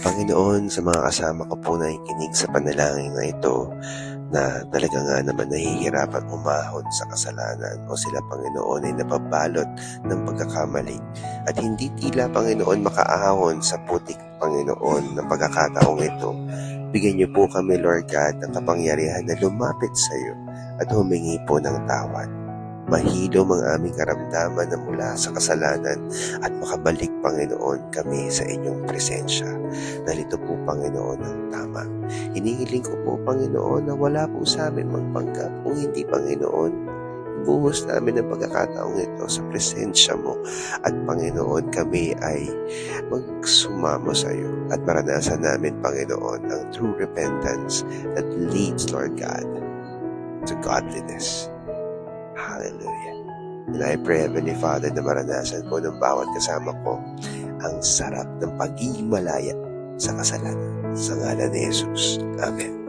Panginoon, sa mga kasama ko po na ikinig sa panalangin na ito, na talaga nga naman nahihirapan umahon sa kasalanan o sila Panginoon ay napabalot ng pagkakamali at hindi tila Panginoon makaahon sa putik Panginoon ng pagkakataong ito. Bigyan niyo po kami Lord God ng kapangyarihan na lumapit sa iyo at humingi po ng tawad. Mahilom ang aming karamdaman na mula sa kasalanan at makabalik Panginoon kami sa inyong presensya. Dahil ito po Panginoon ang tama. Hinihiling ko po, Panginoon, na wala po sa amin magpanggap. Kung hindi, Panginoon, buhos namin ang pagkakataong ito sa presensya mo. At Panginoon, kami ay magsumamo sa iyo at maranasan namin, Panginoon, ang true repentance that leads, Lord God, to godliness. Hallelujah. And I pray, Heavenly Father, na maranasan po ng bawat kasama ko ang sarap ng pagiging malaya sa kasalanan. Sa ngalan ni Jesus. Amen.